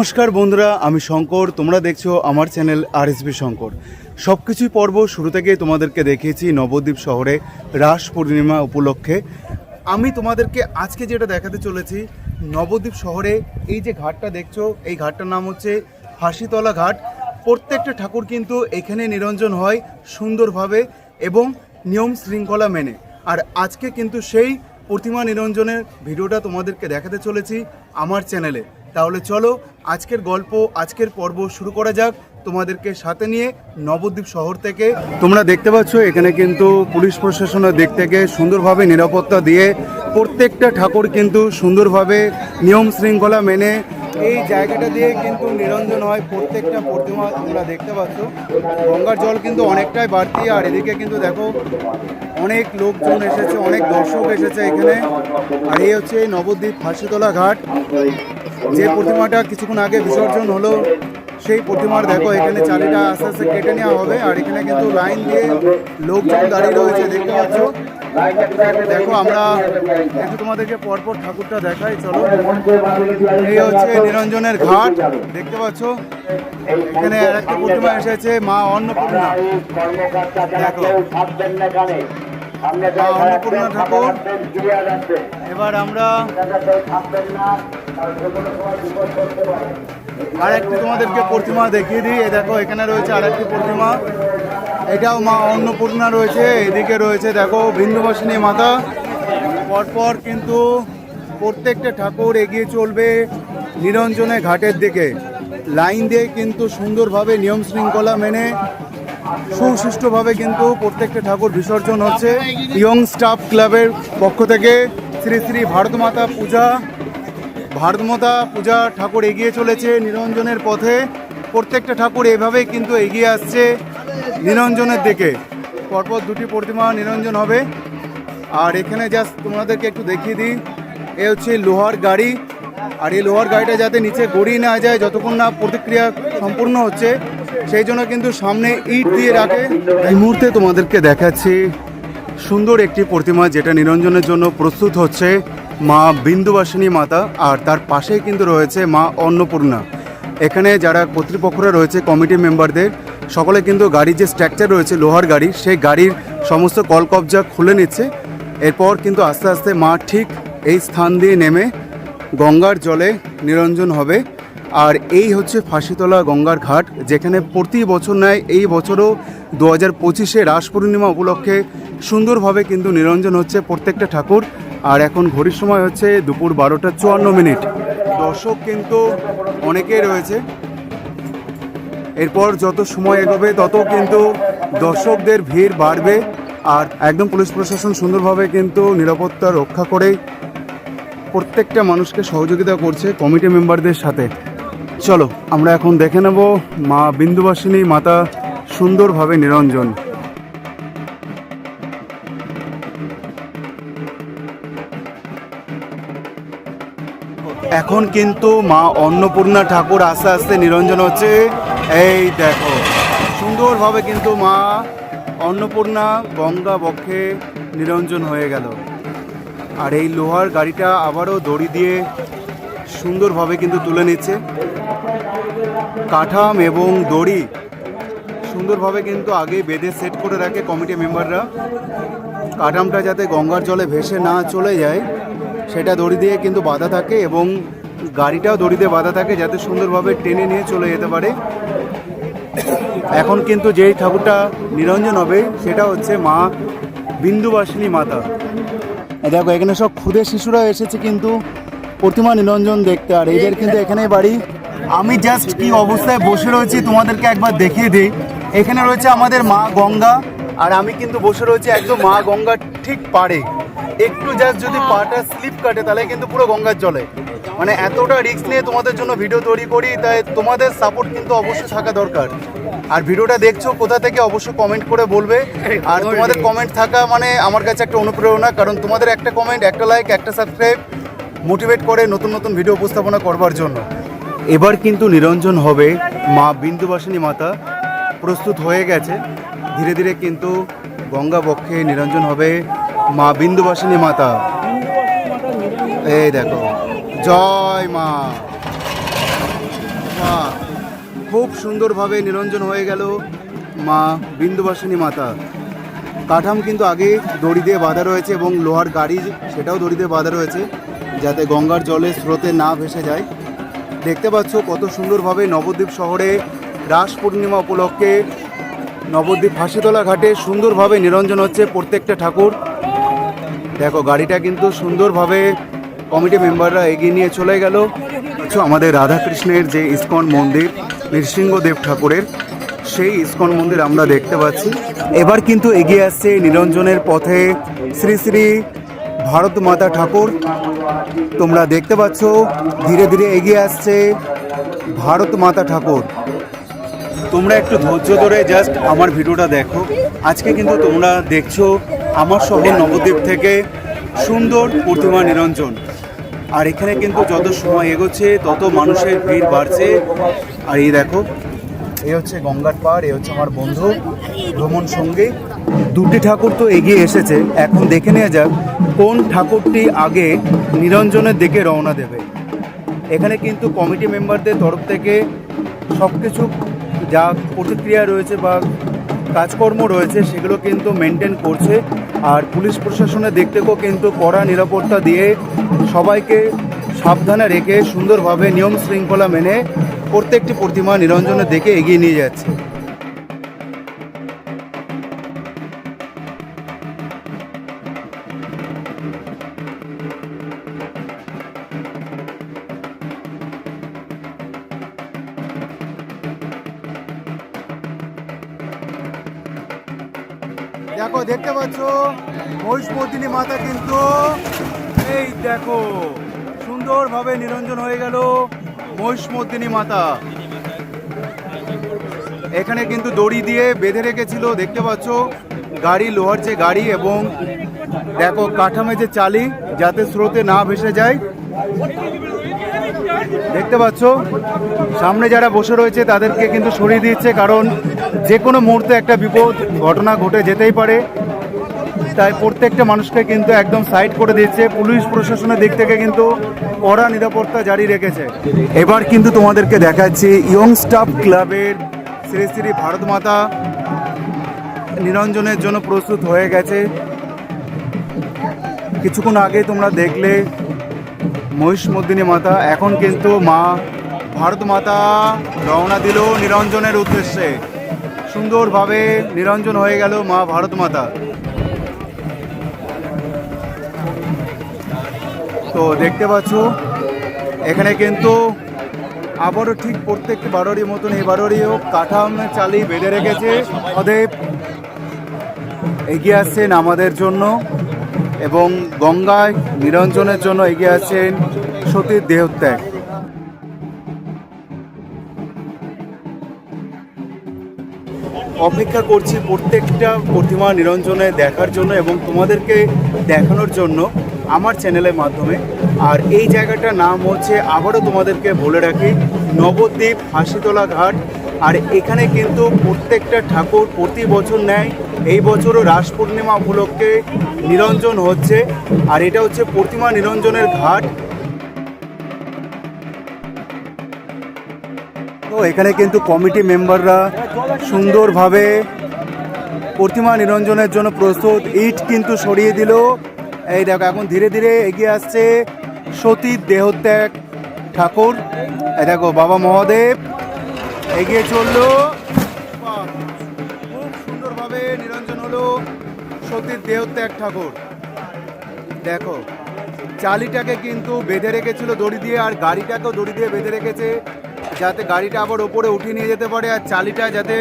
নমস্কার বন্ধুরা, আমি শঙ্কর। তোমরা দেখছ আমার চ্যানেল আর শঙ্কর। সব কিছুই পর্ব শুরু থেকে তোমাদেরকে দেখিয়েছি নবদ্বীপ শহরে রাস পূর্ণিমা উপলক্ষে। আমি তোমাদেরকে আজকে যেটা দেখাতে চলেছি, নবদ্বীপ শহরে এই যে ঘাটটা দেখছ, এই ঘাটটার নাম হচ্ছে ফাঁসিতলা ঘাট। প্রত্যেকটা ঠাকুর কিন্তু এখানে নিরঞ্জন হয় সুন্দরভাবে এবং নিয়ম শৃঙ্খলা মেনে। আর আজকে কিন্তু সেই প্রতিমা নিরঞ্জনের ভিডিওটা তোমাদেরকে দেখাতে চলেছি আমার চ্যানেলে। তাহলে চলো আজকের গল্প, আজকের পর্ব শুরু করা যাক তোমাদেরকে সাথে নিয়ে নবদ্বীপ শহর থেকে। তোমরা দেখতে পাচ্ছ, এখানে কিন্তু পুলিশ প্রশাসনের দিক থেকে সুন্দরভাবে নিরাপত্তা দিয়ে প্রত্যেকটা ঠাকুর কিন্তু সুন্দরভাবে নিয়ম শৃঙ্খলা মেনে এই জায়গাটা দিয়ে কিন্তু নিরঞ্জন হয় প্রত্যেকটা প্রতিমা তোমরা দেখতে পাচ্ছ। গঙ্গার জল কিন্তু অনেকটাই বাড়তি, আর এদিকে কিন্তু দেখো অনেক লোকজন এসেছে, অনেক দর্শক এসেছে এখানে। আর এই হচ্ছে নবদ্বীপ ফাঁসিতলা ঘাট। যে প্রতিমাটা কিছুক্ষণ আগে বিসর্জন হলো, সেই প্রতিমার দেখো, এখানে চালিটা আস্তে আস্তে কেটে নেওয়া হবে, আর এখানে কিন্তু লাইন দিয়ে লোকজন দাঁড়িয়ে রয়েছে, দেখতে পাচ্ছ? দেখো, আমরা একটু তোমাদেরকে পরপর ঠাকুরটা দেখাই, চলো। এই হচ্ছে নিরঞ্জনের ঘাট, দেখতে পাচ্ছ? এখানে আর একটা প্রতিমা এসেছে, মা অন্নপূর্ণা। দেখো। মা অন্নপূর্ণা ঠাকুর এবার আমরা আর একটি তোমাদেরকে প্রতিমা দেখিয়ে দিই। দেখো এখানে রয়েছে আর একটি প্রতিমা। এটাও মা অন্নপূর্ণা রয়েছে এদিকে রয়েছে দেখো বিন্দুবাসিনী মাতা। পরপর কিন্তু প্রত্যেকটা ঠাকুর এগিয়ে চলবে নিরঞ্জনে ঘাটের দিকে। লাইন দিয়ে কিন্তু সুন্দরভাবে নিয়ম শৃঙ্খলা মেনে সুশিষ্টভাবে কিন্তু প্রত্যেকটা ঠাকুর বিসর্জন হচ্ছে। ইয়ং স্টাফ ক্লাবের পক্ষ থেকে শ্রী শ্রী ভারতমাতা পূজা ভারতমাতা পূজা ঠাকুর এগিয়ে চলেছে নিরঞ্জনের পথে। প্রত্যেকটা ঠাকুর এভাবেই কিন্তু এগিয়ে আসছে নিরঞ্জনের দিকে। পরপর দুটি প্রতিমা নিরঞ্জন হবে। আর এখানে জাস্ট তোমাদেরকে একটু দেখিয়ে দিই, এ হচ্ছে লোহার গাড়ি। আর এই লোহার গাড়িটা যাতে নিচে গড়িয়ে না যায়, যতক্ষণ না প্রতিক্রিয়া সম্পূর্ণ হচ্ছে সেই জন্য কিন্তু সামনে ইট দিয়ে রাখে। এই মুহূর্তে তোমাদেরকে দেখাচ্ছি সুন্দর একটি প্রতিমা যেটা নিরঞ্জনের জন্য প্রস্তুত হচ্ছে মা বিন্দুবাসিনী মাতা আর তার পাশেই কিন্তু রয়েছে মা অন্নপূর্ণা। এখানে যারা কর্তৃপক্ষরা রয়েছে, কমিটি মেম্বারদের, সকলে কিন্তু গাড়ির যে স্ট্রাকচার রয়েছে, লোহার গাড়ি, সেই গাড়ির সমস্ত কলকবজা খুলে নিচ্ছে। এরপর কিন্তু আস্তে আস্তে মা ঠিক এই স্থান দিয়ে নেমে গঙ্গার জলে নিরঞ্জন হবে। আর এই হচ্ছে ফাঁসিতলা গঙ্গার ঘাট, যেখানে প্রতি বছর নেয়, এই বছরও দু হাজার পঁচিশে রাস পূর্ণিমা উপলক্ষে সুন্দরভাবে কিন্তু নিরঞ্জন হচ্ছে প্রত্যেকটা ঠাকুর। আর এখন ঘড়ির সময় হচ্ছে দুপুর বারোটা চুয়ান্ন মিনিট। দর্শক কিন্তু অনেকেই রয়েছে। এরপর যত সময় এগোবে, তত কিন্তু দর্শকদের ভিড় বাড়বে। আর একদম পুলিশ প্রশাসন সুন্দরভাবে কিন্তু নিরাপত্তা রক্ষা করে প্রত্যেকটা মানুষকে সহযোগিতা করছে কমিটি মেম্বারদের সাথে। চলো, আমরা এখন দেখে নেব মা বিন্দুবাসিনী মাতা সুন্দরভাবে নিরঞ্জন। এখন কিন্তু মা অন্নপূর্ণা ঠাকুর আস্তে আস্তে নিরঞ্জন হচ্ছে। এই দেখো, সুন্দরভাবে কিন্তু মা অন্নপূর্ণা গঙ্গা বক্ষে নিরঞ্জন হয়ে গেল। আর এই লোহার গাড়িটা আবারও দড়ি দিয়ে সুন্দরভাবে কিন্তু তুলে নিচ্ছে। কাঠাম এবং দড়ি। সুন্দরভাবে কিন্তু আগে বেঁধে সেট করে রাখে কমিটি মেম্বাররা কাঠামটা যাতে গঙ্গার জলে ভেসে না চলে যায়, সেটা দড়ি দিয়ে কিন্তু বাধা থাকে এবং গাড়িটাও দড়ি দিয়ে বাধা থাকে যাতে সুন্দরভাবে টেনে নিয়ে চলে যেতে পারে। এখন কিন্তু যেই ঠাকুরটা নিরঞ্জন হবে, সেটা হচ্ছে মা বিন্দুবাসিনী মাতা। দেখো, এখানে সব ক্ষুদে শিশুরা এসেছে কিন্তু প্রতিমা নিরঞ্জন দেখতে, আর এদের কিন্তু এখানেই বাড়ি। আমি জাস্ট কি অবস্থায় বসে রয়েছি তোমাদেরকে একবার দেখিয়ে দিই। এখানে রয়েছে আমাদের মা গঙ্গা আর আমি কিন্তু বসে রয়েছি একদম মা গঙ্গার ঠিক পাড়ে। একটু জাস্ট যদি পাটা স্লিপ কাটে তাহলে কিন্তু পুরো গঙ্গার জলে। মানে এতটা রিস্ক নিয়ে তোমাদের জন্য ভিডিও তৈরি করি তাই তোমাদের সাপোর্ট কিন্তু অবশ্যই থাকা দরকার। আর ভিডিওটা দেখছ কোথা থেকে অবশ্যই কমেন্ট করে বলবে। আর তোমাদের কমেন্ট থাকা মানে আমার কাছে একটা অনুপ্রেরণা কারণ তোমাদের একটা কমেন্ট একটা লাইক একটা সাবস্ক্রাইব মোটিভেট করে নতুন নতুন ভিডিও উপস্থাপনা করবার জন্য। এবার কিন্তু নিরঞ্জন হবে। মা বিন্দুবাসিনী মাতা প্রস্তুত হয়ে গেছে। ধীরে ধীরে কিন্তু গঙ্গা বক্ষে নিরঞ্জন হবে মা বিন্দুবাসিনী মাতা। এই দেখো, জয় মা। বাহ খুব সুন্দরভাবে নিরঞ্জন হয়ে গেল মা বিন্দুবাসিনী মাতা। কাঠাম কিন্তু আগে দড়ি দিয়ে বাঁধা রয়েছে এবং লোহার গাড়ি সেটাও দড়ি দিয়ে বাঁধা রয়েছে, যাতে গঙ্গার জলে স্রোতে না ভেসে যায়। দেখতে পাচ্ছ কত সুন্দরভাবে নবদ্বীপ শহরে রাস পূর্ণিমা উপলক্ষে নবদ্বীপ ফাঁসিতলা ঘাটে সুন্দরভাবে নিরঞ্জন হচ্ছে প্রত্যেকটা ঠাকুর। দেখো, গাড়িটা কিন্তু সুন্দরভাবে কমিটি মেম্বাররা এগিয়ে নিয়ে চলে গেল। আচ্ছা আমাদের রাধাকৃষ্ণের যে ইস্কন মন্দির, নৃসিংহদেব ঠাকুরের, সেই ইস্কন মন্দির আমরা দেখতে পাচ্ছি। এবার কিন্তু এগিয়ে আসছে নিরঞ্জনের পথে শ্রী শ্রী ভারত মাতা ঠাকুর, তোমরা দেখতে পাচ্ছ, ধীরে ধীরে এগিয়ে আসছে ভারত মাতা ঠাকুর। তোমরা একটু ধৈর্য ধরে জাস্ট আমার ভিডিওটা দেখো। আজকে কিন্তু তোমরা দেখছ আমার শহর নবদ্বীপ থেকে সুন্দর প্রতিমা নিরঞ্জন। আর এখানে কিন্তু যত সময় এগোচ্ছে, তত মানুষের ভিড় বাড়ছে। আর এই দেখো এই হচ্ছে গঙ্গার পাড়, এ হচ্ছে আমার বন্ধু ভ্রমণ সঙ্গী দুটি ঠাকুর তো এগিয়ে এসেছে, এখন দেখে নেওয়া যাক কোন ঠাকুরটি আগে নিরঞ্জনের দিকে রওনা দেবে। এখানে কিন্তু কমিটি মেম্বারদের তরফ থেকে সব কিছু যা প্রতিক্রিয়া রয়েছে বা কাজকর্ম রয়েছে, সেগুলো কিন্তু মেনটেন করছে। আর পুলিশ প্রশাসনের দিক থেকেও কিন্তু কড়া নিরাপত্তা দিয়ে সবাইকে সাবধানে রেখে সুন্দরভাবে নিয়ম শৃঙ্খলা মেনে প্রত্যেকটি প্রতিমা নিরঞ্জনের দিকে এগিয়ে নিয়ে যাচ্ছে। দেখো, সুন্দরভাবে নিরঞ্জন হয়ে গেল মহিষমর্দিনী মাতা। এখানে কিন্তু দড়ি দিয়ে বেঁধে রেখেছিল, দেখতে পাচ্ছ? গাড়ি, লোহার যে গাড়ি এবং দেখো কাঠামে যে চালি, যাতে স্রোতে না ভেসে যায়। দেখতে পাচ্ছ? সামনে যারা বসে রয়েছে, তাদেরকে কিন্তু সরিয়ে দিচ্ছে, কারণ যে কোনো মুহূর্তে একটা বিপদ, ঘটনা ঘটে যেতেই পারে। তাই প্রত্যেকটা মানুষকে কিন্তু একদম সাইড করে দিচ্ছে পুলিশ প্রশাসনের দিক থেকে কিন্তু কড়া নিরাপত্তা জারি রেখেছে। এবার কিন্তু তোমাদেরকে দেখাচ্ছি ইয়ং স্টাফ ক্লাবের শ্রী শ্রী ভারত মাতা নিরঞ্জনের জন্য প্রস্তুত হয়ে গেছে। কিছুক্ষণ আগে তোমরা দেখলে মহিষমর্দিনী মাতা, এখন কিন্তু মা ভারত মাতা রওনা দিল নিরঞ্জনের উদ্দেশ্যে। সুন্দরভাবে নিরঞ্জন হয়ে গেল মা ভারত মাতা। তো দেখতে পাচ্ছ, এখানে কিন্তু আবারও ঠিক প্রত্যেকটি বারোরই মতন এই বারোরিও কাঠাম চালি বেঁধে রেখেছে। অদেব এগিয়ে আসছেন আমাদের জন্য এবং গঙ্গায় নিরঞ্জনের জন্য এগিয়ে আসছেন সতীর দেহত্যাগ। অপেক্ষা করছি প্রত্যেকটা প্রতিমা নিরঞ্জনে দেখার জন্য এবং তোমাদেরকে দেখানোর জন্য। আমার চ্যানেলের মাধ্যমে। আর এই জায়গাটার নাম হচ্ছে, আবারও তোমাদেরকে বলে রাখি, নবদ্বীপ হাসিতলা ঘাট। আর এখানে কিন্তু প্রত্যেকটা ঠাকুর প্রতি বছর নেয়। এই বছরও রাস পূর্ণিমা উপলক্ষে নিরঞ্জন হচ্ছে। আর এটা হচ্ছে প্রতিমা নিরঞ্জনের ঘাট। তো এখানে কিন্তু কমিটি মেম্বাররা সুন্দরভাবে প্রতিমা নিরঞ্জনের জন্য প্রস্তুত। ইট কিন্তু সরিয়ে দিল। এই দেখো, এখন ধীরে ধীরে এগিয়ে আসছে সতীর দেহত্যাগ ঠাকুর। এই দেখো, বাবা মহাদেব এগিয়ে চলল। খুব সুন্দরভাবে নিরঞ্জন হলো সতীর দেহত্যাগ ঠাকুর। দেখো, চালিটাকে কিন্তু বেঁধে রেখেছিল দড়ি দিয়ে, আর গাড়িটাকেও দড়ি দিয়ে বেঁধে রেখেছে, যাতে গাড়িটা আবার ওপরে উঠিয়ে নিয়ে যেতে পারে, আর চালিটা যাতে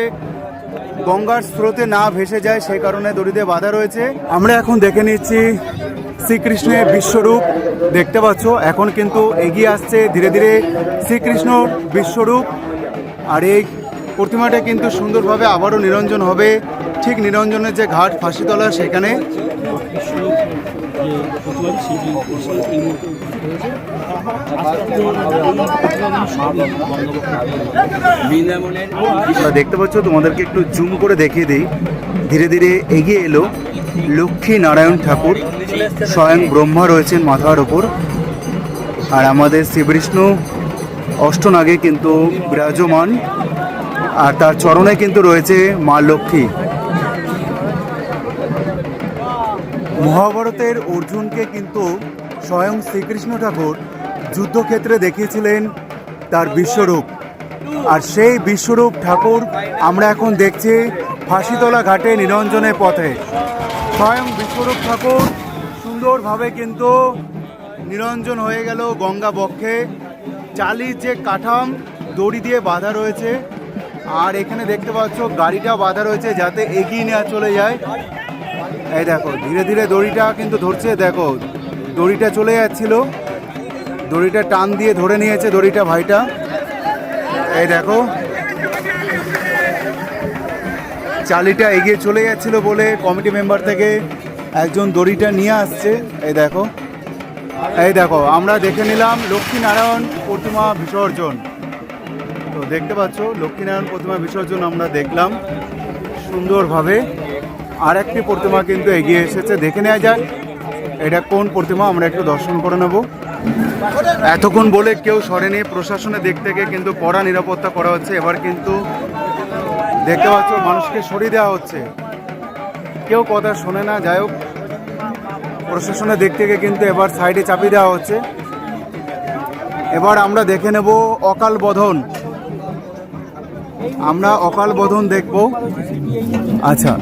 গঙ্গার স্রোতে না ভেসে যায়, সেই কারণে দড়ি দিয়ে বাঁধা রয়েছে। আমরা এখন দেখে নিচ্ছি শ্রীকৃষ্ণের বিশ্বরূপ দেখতে পাচ্ছ। এখন কিন্তু এগিয়ে আসছে ধীরে ধীরে শ্রীকৃষ্ণ বিশ্বরূপ। আর এই প্রতিমাটা কিন্তু সুন্দরভাবে আবারও নিরঞ্জন হবে। ঠিক নিরঞ্জনের যে ঘাট ফাঁসিতলা সেখানে। দেখতে পাচ্ছ, তোমাদেরকে একটু জুম করে দেখিয়ে দিই। ধীরে ধীরে এগিয়ে এলো। লক্ষ্মী নারায়ণ ঠাকুর স্বয়ং ব্রহ্মা রয়েছেন মাথার ওপর আর আমাদের শ্রীবিষ্ণু অষ্টনাগে কিন্তু বিরাজমান, আর তার চরণে কিন্তু রয়েছে মা লক্ষ্মী। মহাভারতের অর্জুনকে কিন্তু স্বয়ং শ্রীকৃষ্ণ ঠাকুর যুদ্ধক্ষেত্রে দেখিয়েছিলেন তার বিশ্বরূপ। আর সেই বিশ্বরূপ ঠাকুর আমরা এখন দেখছি ফাঁসিতলা ঘাটে নিরঞ্জনের পথে। স্বয়ং বিশ্বরূপ ঠাকুর সুন্দরভাবে কিন্তু নিরঞ্জন হয়ে গেল গঙ্গা বক্ষে। চালির যে কাঠাম, দড়ি দিয়ে বাঁধা রয়েছে। আর এখানে দেখতে পাচ্ছ গাড়িটা বাঁধা রয়েছে যাতে এগিয়ে নেওয়া চলে যায়। এই দেখো, ধীরে ধীরে দড়িটা কিন্তু ধরছে, দেখো, দড়িটা চলে যাচ্ছিল। দড়িটা টান দিয়ে ধরে নিয়েছে দড়িটা ভাইটা। এই দেখো চালিটা এগিয়ে চলে যাচ্ছিল বলে কমিটি মেম্বার থেকে একজন দড়িটা নিয়ে আসছে। এই দেখো। এই দেখো, আমরা দেখে নিলাম লক্ষ্মীনারায়ণ প্রতিমা বিসর্জন। তো দেখতে পাচ্ছ, লক্ষ্মীনারায়ণ প্রতিমা বিসর্জন আমরা দেখলাম সুন্দরভাবে। আর একটি প্রতিমা কিন্তু এগিয়ে এসেছে, দেখে নেওয়া যাক এটা কোন প্রতিমা, আমরা একটু দর্শন করে নেব। এতক্ষণ বলে কেউ সরেনি প্রশাসনের দিক থেকে কিন্তু কড়া নিরাপত্তা করা হচ্ছে। এবার কিন্তু দেখতে পাচ্ছ, মানুষকে সরিয়ে দেওয়া হচ্ছে। কেউ কথা শোনে না, যাই হোক। প্রশাসনের দিক থেকে কিন্তু এবার সাইডে চাপিয়ে দেওয়া হচ্ছে। এবার আমরা দেখে নেব অকাল বোধন। আমরা অকাল বোধন দেখব। আচ্ছা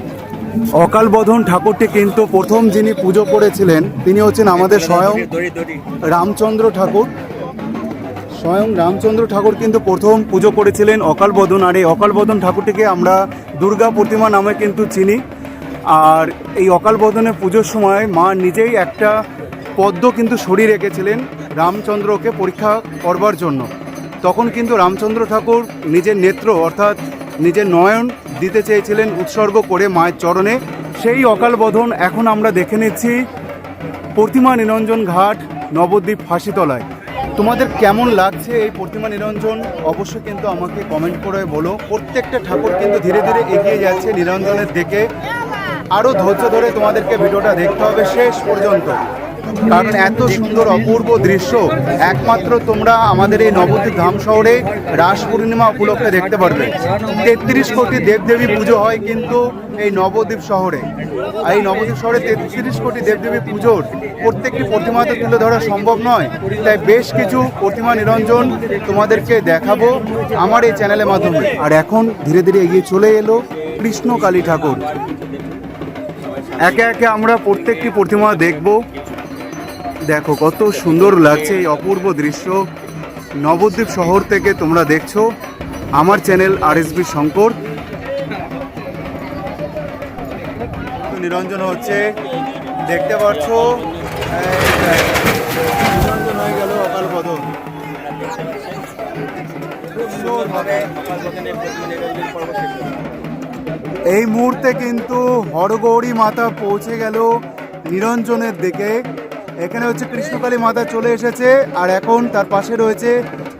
অকাল বোধন ঠাকুরটি কিন্তু প্রথম যিনি পুজো করেছিলেন, তিনি হচ্ছেন আমাদের স্বয়ং রামচন্দ্র ঠাকুর। স্বয়ং রামচন্দ্র ঠাকুর কিন্তু প্রথম পুজো করেছিলেন অকাল বোধন আর এই অকাল বোধন ঠাকুরটিকে আমরা দুর্গা প্রতিমা নামে কিন্তু চিনি। আর এই অকাল বোধনের পুজোর সময় মা নিজেই একটা পদ্ম কিন্তু সরিয়ে রেখেছিলেন রামচন্দ্রকে পরীক্ষা করবার জন্য। তখন কিন্তু রামচন্দ্র ঠাকুর নিজের নেত্র অর্থাৎ নিজের নয়ন দিতে চেয়েছিলেন উৎসর্গ করে মায়ের চরণে। সেই অকাল বোধন এখন আমরা দেখে নিচ্ছি প্রতিমা নিরঞ্জন ঘাট নবদ্বীপ ফাঁসিতলায়। তোমাদের কেমন লাগছে এই প্রতিমা নিরঞ্জন? অবশ্যই কিন্তু আমাকে কমেন্ট করে বলো। প্রত্যেকটা ঠাকুর কিন্তু ধীরে ধীরে এগিয়ে যাচ্ছে নিরঞ্জনের দিকে। আরও ধৈর্য ধরে তোমাদেরকে ভিডিওটা দেখতে হবে শেষ পর্যন্ত। কারণ এত সুন্দর অপূর্ব দৃশ্য। একমাত্র তোমরা আমাদের এই নবদ্বীপ ধাম শহরে রাস পূর্ণিমা উপলক্ষে দেখতে পারবে। তেত্রিশ কোটি দেবদেবী পুজো হয় কিন্তু এই নবদ্বীপ শহরে। এই নবদ্বীপ শহরে তেত্রিশ কোটি দেবদেবী পুজোর প্রত্যেকটি প্রতিমা তো তুলে ধরা সম্ভব নয়। তাই বেশ কিছু প্রতিমা নিরঞ্জন তোমাদেরকে দেখাবো আমার এই চ্যানেলের মাধ্যমে। আর এখন ধীরে ধীরে এগিয়ে চলে এলো কৃষ্ণ কালী ঠাকুর। একে একে আমরা প্রত্যেকটি প্রতিমা দেখব। দেখো, কত সুন্দর লাগছে এই অপূর্ব দৃশ্য। নবদ্বীপ শহর থেকে তোমরা দেখছ। আমার চ্যানেল আর এস বি শঙ্কর। নিরঞ্জন হচ্ছে, দেখতে পাচ্ছ নিরঞ্জন হয়ে গেল অকাল বদল। এই মুহূর্তে কিন্তু হরগৌরী মাতা পৌঁছে গেল নিরঞ্জনের দিকে। এখানে হচ্ছে কৃষ্ণকালী মাতা চলে এসেছে, আর এখন তার পাশে রয়েছে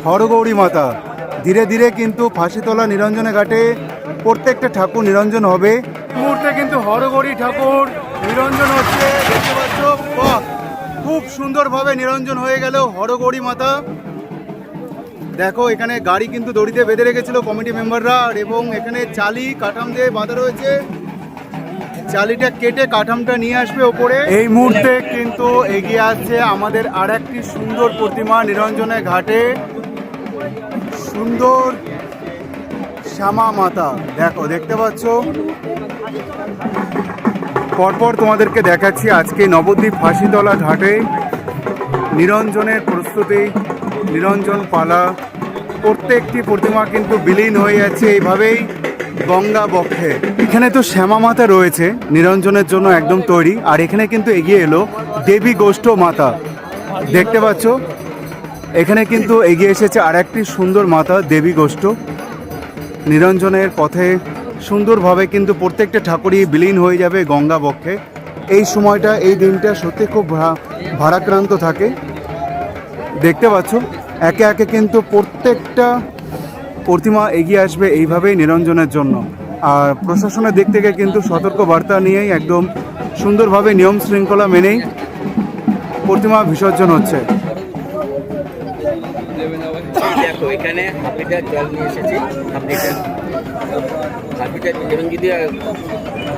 হরগৌরী মাতা। ধীরে ধীরে কিন্তু ফাঁসিতলা নিরঞ্জনে ঘাটে প্রত্যেকটা ঠাকুর নিরঞ্জন হবে। মুহূর্তে কিন্তু হরগৌরী ঠাকুর নিরঞ্জন হচ্ছে খুব সুন্দরভাবে নিরঞ্জন হয়ে গেল হরগৌরী মাতা। দেখো, এখানে গাড়ি কিন্তু দড়িতে বেঁধে রেখেছিল কমিটি মেম্বাররা এবং এখানে চালি, কাঠাম দিয়ে বাঁধা রয়েছে। চালিটা কেটে কাঠামটা নিয়ে আসবে ওপরে। এই মুহূর্তে কিন্তু এগিয়ে আসছে আমাদের আর একটি সুন্দর প্রতিমা নিরঞ্জনের ঘাটে। সুন্দর শ্যামা মাতা দেখো দেখতে পাচ্ছ? পরপর তোমাদেরকে দেখাচ্ছি আজকে নবদ্বীপ ফাঁসিতলা ঘাটে নিরঞ্জনের প্রস্তুতি নিরঞ্জন পালা। প্রত্যেকটি প্রতিমা কিন্তু বিলীন হয়ে যাচ্ছে এইভাবেই। গঙ্গা বক্ষে। এখানে তো শ্যামা মাতা রয়েছে, নিরঞ্জনের জন্য একদম তৈরি। আর এখানে কিন্তু এগিয়ে এলো দেবী গোষ্ঠ মাতা। দেখতে পাচ্ছ? এখানে কিন্তু এগিয়ে এসেছে আর একটি সুন্দর মাতা, দেবী গোষ্ঠ। নিরঞ্জনের পথে সুন্দরভাবে কিন্তু প্রত্যেকটা ঠাকুরই বিলীন হয়ে যাবে গঙ্গা বক্ষে। এই সময়টা, এই দিনটা সত্যি খুব ভারাক্রান্ত থাকে। দেখতে পাচ্ছ? একে একে কিন্তু প্রত্যেকটা প্রতিমা এগিয়ে আসবে এইভাবেই নিরঞ্জনের জন্য। আর প্রশাসনের দিক থেকে কিন্তু সতর্ক বার্তা নিয়েই একদম সুন্দরভাবে নিয়ম শৃঙ্খলা মেনেই প্রতিমা বিসর্জন হচ্ছে। দেখো এখানে হাফ লিটার জল নিয়ে এসেছি। হাফ লিটার হাফ লিটার এবং যদি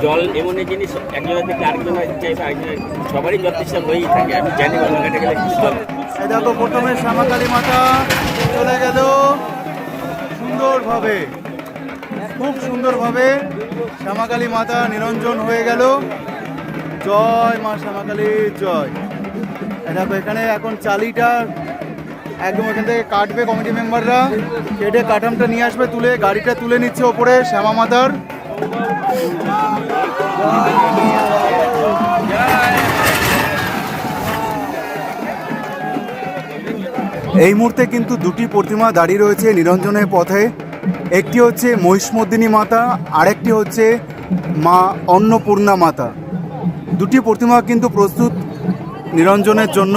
জল এমন এক জিনিস একজনের থেকে আরেকজনের চাইবে আরেকজনের সবারই জল তৃষ্ণা হয়েই থাকে। আমি জানি বাংলাঘাটে গেলে দেখো প্রথমে শ্যামাকালী মাতা চলে গেল। সুন্দরভাবে, খুব সুন্দরভাবে শ্যামাকালী মাতা নিরঞ্জন হয়ে গেল। জয় মা শ্যামাকালী, জয়। দেখো, এখানে এখন চালিটা একদম এখান থেকে কাটবে কমিটি মেম্বাররা কেটে কাঠামটা নিয়ে আসবে, তুলে, গাড়িটা তুলে নিচ্ছে ওপরে শ্যামা মাতার। এই মুহূর্তে কিন্তু দুটি প্রতিমা দাঁড়িয়ে রয়েছে নিরঞ্জনের পথে। একটি হচ্ছে মহিষমর্দিনী মাতা, আরেকটি হচ্ছে মা অন্নপূর্ণা মাতা। দুটি প্রতিমা কিন্তু প্রস্তুত নিরঞ্জনের জন্য।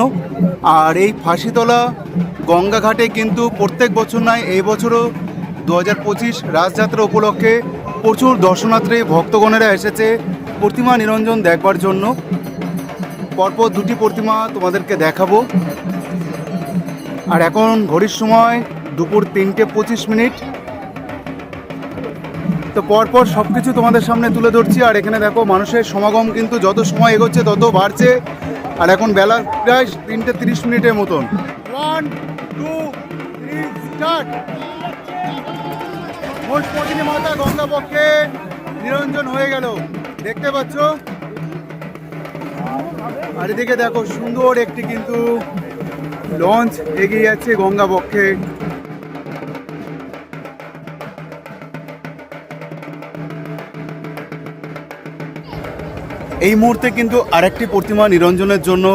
আর এই ফাঁসিতলা গঙ্গাঘাটে কিন্তু প্রত্যেক বছর নয়, এই বছরও দু হাজার পঁচিশ রাজযাত্রা উপলক্ষে প্রচুর দর্শনার্থী, ভক্তগণেরা এসেছে প্রতিমা নিরঞ্জন দেখবার জন্য। পরপর দুটি প্রতিমা তোমাদেরকে দেখাবো। আর এখন ঘড়ির সময় দুপুর তিনটে পঁচিশ মিনিট। তো পরপর সব কিছু তোমাদের সামনে তুলে ধরছি। আর এখানে দেখো, মানুষের সমাগম কিন্তু যত সময় এগোচ্ছে তত বাড়ছে। আর এখন বেলা প্রায় তিনটে তিরিশ মিনিটের মতন। ওয়ান টু থ্রি স্টার্ট মোটপতিনী মাতা গঙ্গা পক্ষে নিরঞ্জন হয়ে গেল। দেখতে পাচ্ছ? আর এদিকে দেখো, সুন্দর একটি কিন্তু লঞ্চ এগিয়ে যাচ্ছে গঙ্গা পক্ষে এই মুহূর্তে কিন্তু আরেকটি প্রতিমা নিরঞ্জনের জন্য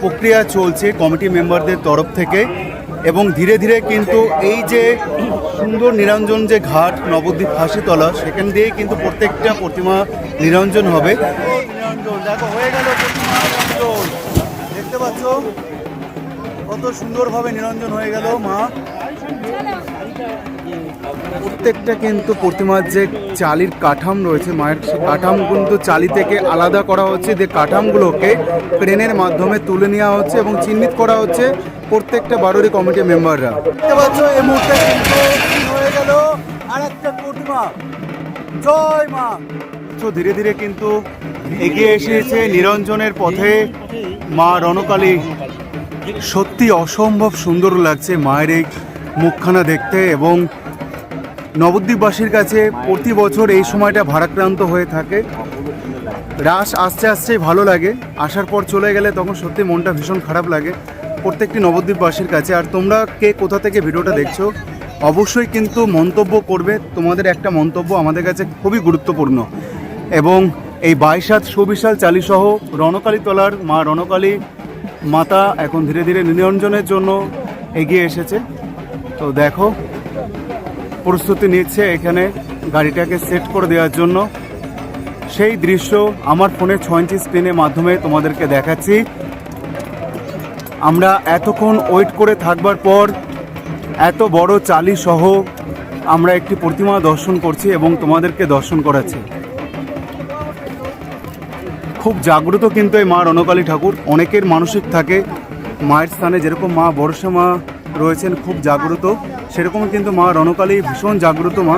প্রক্রিয়া চলছে কমিটি মেম্বারদের তরফ থেকে এবং ধীরে ধীরে কিন্তু এই যে সুন্দর নিরঞ্জন যে ঘাট, নবদ্বীপ ফাঁসিতলা, সেখান দিয়েই কিন্তু প্রত্যেকটা প্রতিমা নিরঞ্জন হবে। নিরঞ্জন, দেখো হয়ে গেল প্রতিমা নিরঞ্জন। দেখতে পাচ্ছ? কত সুন্দরভাবে নিরঞ্জন হয়ে গেল, মা। প্রত্যেকটা কিন্তু প্রতিমার যে চালির কাঠাম রয়েছে, মায়ের কাঠাম কিন্তু চালি থেকে আলাদা করা হচ্ছে। যে কাঠামগুলোকে ক্রেনের মাধ্যমে তুলে নেওয়া হচ্ছে এবং চিহ্নিত করা হচ্ছে প্রত্যেকটা বারোরি কমিটি মেম্বাররা। দেখতে পাচ্ছ, এই মুহূর্তে হয়ে গেল? আর একটা প্রতিমা। জয় মা। ধীরে ধীরে কিন্তু এগিয়ে এসেছে নিরঞ্জনের পথে মা রণকালী। সত্যি অসম্ভব সুন্দর লাগছে মায়ের এই মুখখানা দেখতে এবং নবদ্বীপবাসীর কাছে প্রতি বছর এই সময়টা ভারাক্রান্ত হয়ে থাকে। রাস আসতে আসতে ভালো লাগে। আসার পর চলে গেলে তখন সত্যি মনটা ভীষণ খারাপ লাগে প্রত্যেকটি নবদ্বীপবাসীর কাছে। আর তোমরা কে কোথা থেকে ভিডিওটা দেখছ, অবশ্যই কিন্তু মন্তব্য করবে। তোমাদের একটা মন্তব্য আমাদের কাছে খুবই গুরুত্বপূর্ণ। এবং এই বাইশ হাত সুবিশাল চালিসহ রণকালী তলার মা রণকালী মাতা এখন ধীরে ধীরে নিরঞ্জনের জন্য এগিয়ে এসেছে। তো দেখো, প্রস্তুতি নিচ্ছে এখানে গাড়িটাকে সেট করে দেওয়ার জন্য। সেই দৃশ্য আমার ফোনে ছ ইঞ্চি স্ক্রিনের মাধ্যমে তোমাদেরকে দেখাচ্ছি। আমরা এতক্ষণ ওয়েট করে থাকবার পর এত বড় চালি সহ আমরা একটি প্রতিমা দর্শন করছি এবং তোমাদেরকে দর্শন করাচ্ছি। খুব জাগ্রত কিন্তু এই মা রণকালী ঠাকুর। অনেকের মানসিক থাকে, মায়ের স্থানে যেরকম মা বর্ষা মা রয়েছেন খুব জাগ্রত সেরকম কিন্তু মা রণকালী ভীষণ জাগ্রত মা।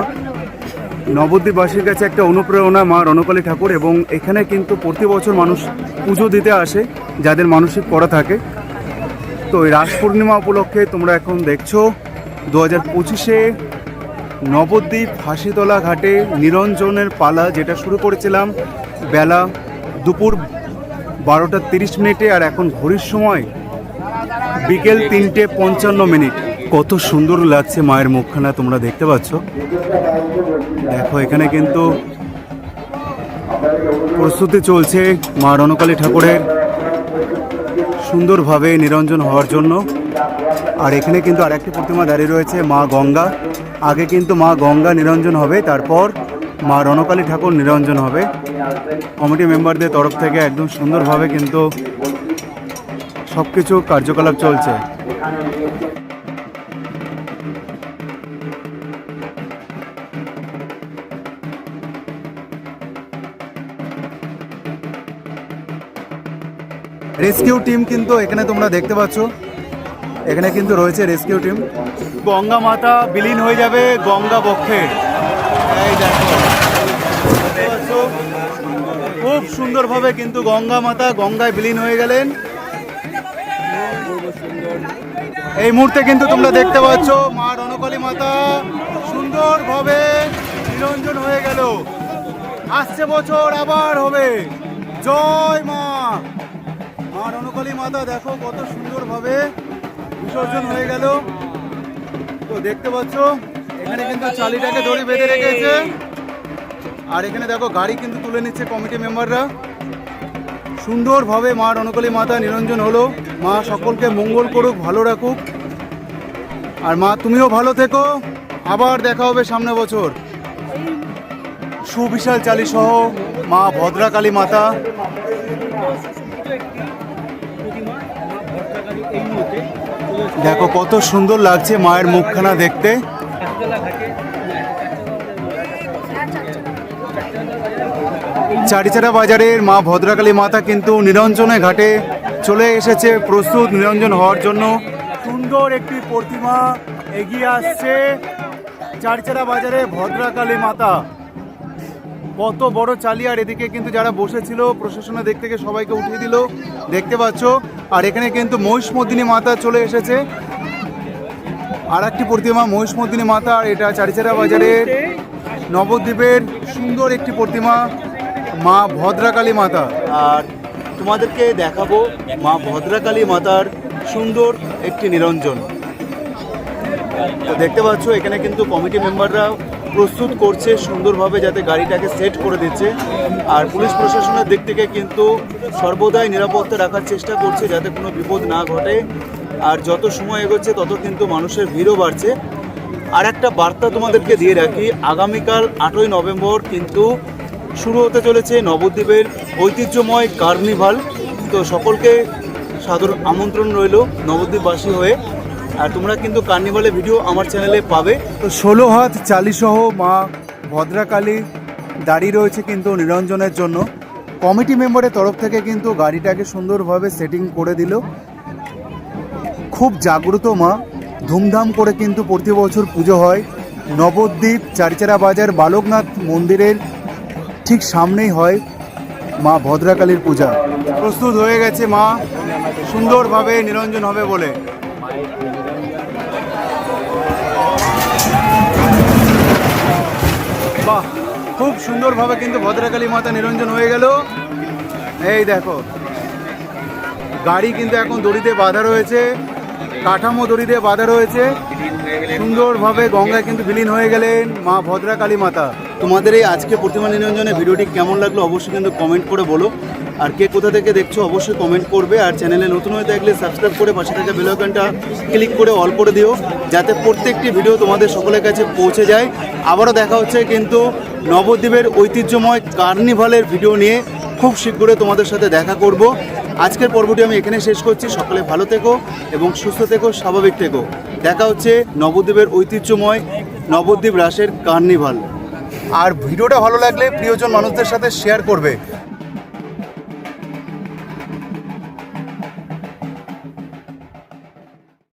নবদ্বীপবাসীর কাছে একটা অনুপ্রেরণা মা রণকালী ঠাকুর এবং এখানে কিন্তু প্রতি বছর মানুষ পুজো দিতে আসে, যাদের মানসিক করা থাকে। তো এই রাস পূর্ণিমা উপলক্ষে তোমরা এখন দেখছ দু হাজার পঁচিশে নবদ্বীপ হাসিতলা ঘাটে নিরঞ্জনের পালা যেটা শুরু করেছিলাম বেলা দুপুর বারোটা তিরিশ মিনিটে আর এখন ঘড়ির সময় বিকেল তিনটে পঞ্চান্ন মিনিট। কত সুন্দর লাগছে মায়ের মুখখানা তোমরা দেখতে পাচ্ছ। দেখো, এখানে কিন্তু প্রস্তুতি চলছে মা রণকালী ঠাকুরের সুন্দরভাবে নিরঞ্জন হওয়ার জন্য। আর এখানে কিন্তু আরেকটি প্রতিমা দাঁড়িয়ে রয়েছে মা গঙ্গা। আগে কিন্তু মা গঙ্গা নিরঞ্জন হবে, তারপর মা রণকালী ঠাকুর নিরঞ্জন হবে। কমিটি মেম্বারদের তরফ থেকে একদম সুন্দরভাবে কিন্তু সব কিছু কার্যকলাপ চলছে। রেস্কিউ টিম কিন্তু এখানে তোমরা দেখতে পাচ্ছ। এখানে কিন্তু রয়েছে রেস্কিউ টিম। গঙ্গা মাতা বিলীন হয়ে যাবে গঙ্গা বক্ষে। এই দেখো? খুব সুন্দরভাবে কিন্তু গঙ্গা মাতা গঙ্গায় বিলীন হয়ে গেলেন। এই মুহূর্তে কিন্তু তোমরা দেখতে পাচ্ছ মা রণকালী মাতা সুন্দরভাবে নিরঞ্জন হয়ে গেল। আসছে বছর, আবার হবে। জয় মা। মা রণকালী মাতা দেখো কত সুন্দরভাবে বিসর্জন হয়ে গেল। তো দেখতে পাচ্ছ এখানে কিন্তু চালিটাকে দড়ি বেঁধে রেখেছে। আর এখানে দেখো, গাড়ি কিন্তু তুলে নিচ্ছে কমিটি মেম্বাররা সুন্দরভাবে মা রণকালী মাতা নিরঞ্জন হলো। মা সকলকে মঙ্গল করুক, ভালো রাখুক। আর মা, তুমিও ভালো থেকো। আবার দেখা হবে সামনে বছর। সুবিশাল চালি সহ মা ভদ্রাকালী মাতা। দেখো, কত সুন্দর লাগছে মায়ের মুখখানা দেখতে। চারিচারা বাজারের মা ভদ্রাকালী মাতা কিন্তু নিরঞ্জনে ঘাটে চলে এসেছে। প্রস্তুত নিরঞ্জন হওয়ার জন্য সুন্দর একটি প্রতিমা এগিয়ে আসছে চারিচারা বাজারে ভদ্রাকালী মাতা। কত বড় চালিয়ার এদিকে কিন্তু যারা বসেছিল প্রশাসনের দিক থেকে সবাইকে উঠিয়ে দিল। দেখতে পাচ্ছ, আর এখানে কিন্তু মহিষমর্দিনী মাতা চলে এসেছে। আর একটি প্রতিমা মহিষমর্দিনী মাতা আর এটা চারিচারা বাজারের নবদ্বীপের সুন্দর একটি প্রতিমা মা ভদ্রাকালী মাতা। আর তোমাদেরকে দেখাবো মা ভদ্রাকালী মাতার সুন্দর একটি নিরঞ্জন। তো দেখতে পাচ্ছ, এখানে কিন্তু কমিটি মেম্বাররা প্রস্তুত করছে সুন্দরভাবে যাতে গাড়িটাকে সেট করে দিচ্ছে। আর পুলিশ প্রশাসনের দিক থেকে কিন্তু সর্বদাই নিরাপত্তা রাখার চেষ্টা করছে যাতে কোনো বিপদ না ঘটে। আর যত সময় এগোচ্ছে, তত কিন্তু মানুষের ভিড়ও বাড়ছে। আর একটা বার্তা তোমাদেরকে দিয়ে রাখি, আগামীকাল আটই নভেম্বর কিন্তু শুরু হতে চলেছে নবদ্বীপের ঐতিহ্যময় কার্নিভাল। তো সকলকে সাদর আমন্ত্রণ রইল নবদ্বীপবাসী হয়ে। আর তোমরা কিন্তু কার্নিভালের ভিডিও আমার চ্যানেলে পাবে। তো ষোলো হাত চালিসহ মা ভদ্রাকালী দাঁড়িয়ে রয়েছে কিন্তু নিরঞ্জনের জন্য। কমিটি মেম্বারের তরফ থেকে কিন্তু গাড়িটাকে সুন্দরভাবে সেটিং করে দিল। খুব জাগ্রত মা। ধুমধাম করে কিন্তু প্রতি বছর পুজো হয়। নবদ্বীপ, চারচারা বাজার, বালকনাথ মন্দিরের ঠিক সামনেই হয় মা ভদ্রাকালীর পূজা। প্রস্তুত হয়ে গেছে মা। সুন্দরভাবে নিরঞ্জন হবে বলে। বাহ, খুব সুন্দরভাবে কিন্তু ভদ্রাকালী মাতা নিরঞ্জন হয়ে গেল। এই দেখো, গাড়ি কিন্তু এখন দড়িতে বাঁধা রয়েছে। কাঠামো দড়িতে বাঁধা রয়েছে। সুন্দরভাবে গঙ্গায় কিন্তু বিলীন হয়ে গেলেন মা ভদ্রাকালী মাতা। তোমাদের এই আজকে প্রতিমা নিরঞ্জনের ভিডিওটি কেমন লাগল অবশ্যই কিন্তু কমেন্ট করে বলো। আর কে কোথা থেকে দেখছ অবশ্যই কমেন্ট করবে। আর চ্যানেলে নতুন হয়ে থাকলে সাবস্ক্রাইব করে পাশে থাকা বেল আইকনটা ক্লিক করে অল করে দিও, যাতে প্রত্যেকটি ভিডিও তোমাদের সকলের কাছে পৌঁছে যায়। আবারও দেখা হচ্ছে কিন্তু নবদ্বীপের ঐতিহ্যময় কার্নিভালের ভিডিও নিয়ে খুব শীঘ্রই তোমাদের সাথে দেখা করব। আজকের পর্বটি আমি এখানে শেষ করছি। সকলে ভালো থেকো এবং সুস্থ থেকো, স্বাভাবিক থেকো। দেখা হচ্ছে নবদ্বীপের ঐতিহ্যময় নবদ্বীপ রাসের কার্নিভাল। আর ভিডিওটা ভালো লাগলে প্রিয়জন মানুষদের সাথে শেয়ার করবে।